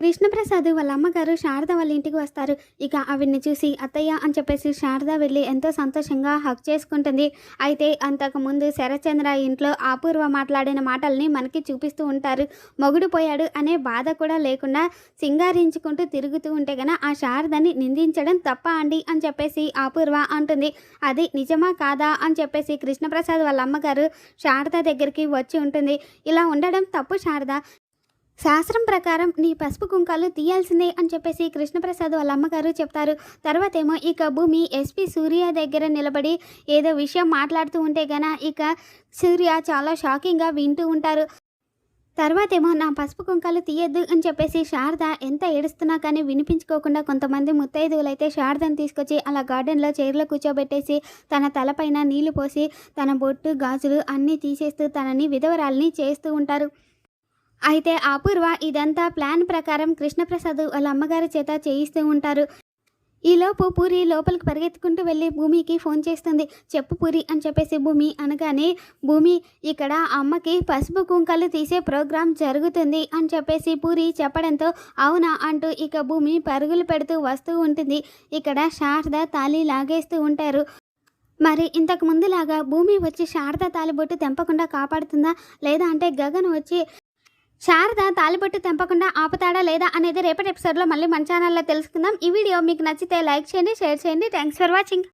కృష్ణప్రసాద్ వాళ్ళ అమ్మగారు శారద వాళ్ళ ఇంటికి వస్తారు. ఇక ఆవిడ్ని చూసి అత్తయ్య అని చెప్పేసి శారద వెళ్ళి ఎంతో సంతోషంగా హక్ చేసుకుంటుంది. అయితే అంతకుముందు శరత్చంద్ర ఇంట్లో అపూర్వ మాట్లాడిన మాటల్ని మనకి చూపిస్తూ ఉంటారు. మొగుడు పోయాడు అనే బాధ కూడా లేకుండా సింగారించుకుంటూ తిరుగుతూ ఉంటే గన ఆ శారదని నిందించడం తప్ప అండి అని చెప్పేసి అపూర్వ అంటుంది. అది నిజమా కాదా అని చెప్పేసి కృష్ణప్రసాద్ వాళ్ళ అమ్మగారు శారద దగ్గరికి వచ్చి ఉంటుంది. ఇలా ఉండడం తప్పు శారద. శాస్త్రం ప్రకారం నీ పసుపు కుంకాలు తీయాల్సిందే అని చెప్పేసి కృష్ణప్రసాద్ వాళ్ళ అమ్మగారు చెప్తారు. తర్వాత ఏమో ఇక భూమి ఎస్పి సూర్య దగ్గర నిలబడి ఏదో విషయం మాట్లాడుతూ ఉంటే గన ఇక సూర్య చాలా షాకింగ్గా వింటూ ఉంటారు. తర్వాతేమో నా పసుపు కుంకాలు తీయద్దు అని చెప్పేసి శారద ఎంత ఏడుస్తున్నా కానీ వినిపించుకోకుండా కొంతమంది ముత్తైదువులు అయితే శారదను తీసుకొచ్చి అలా గార్డెన్లో చైర్లో కూర్చోబెట్టేసి తన తలపైన నీళ్ళు పోసి తన బొట్టు గాజులు అన్నీ తీసేస్తూ తనని విధవరాల్ని చేస్తూ ఉంటారు. అయితే అపూర్వ ఇదంతా ప్లాన్ ప్రకారం కృష్ణప్రసాద్ వాళ్ళ అమ్మగారి చేత చేయిస్తూ ఉంటారు. ఈలోపు పూరి లోపలికి పరిగెత్తుకుంటూ వెళ్ళి భూమికి ఫోన్ చేస్తుంది. చెప్పు పూరి అని చెప్పేసి భూమి అనగానే భూమి ఇక్కడ అమ్మకి పసుపు కుంకలు తీసే ప్రోగ్రాం జరుగుతుంది అని చెప్పేసి పూరి చెప్పడంతో అవునా అంటూ ఇక భూమి పరుగులు పెడుతూ వస్తూ ఉంటుంది. ఇక్కడ శారద తాళి లాగేస్తూ ఉంటారు. మరి ఇంతకు ముందులాగా భూమి వచ్చి శారద తాలిబొట్టు తెంపకుండా కాపాడుతుందా? లేదా అంటే గగన్ వచ్చి శారద తాలిబొట్టు తెంపకుండా ఆపుతాడా లేదా అనేది రేపటి ఎపిసోడ్లో మళ్ళీ మన ఛానల్లో తెలుసుకుందాం. ఈ వీడియో మీకు నచ్చితే లైక్ చేయండి షేర్ చేయండి. Thanks for watching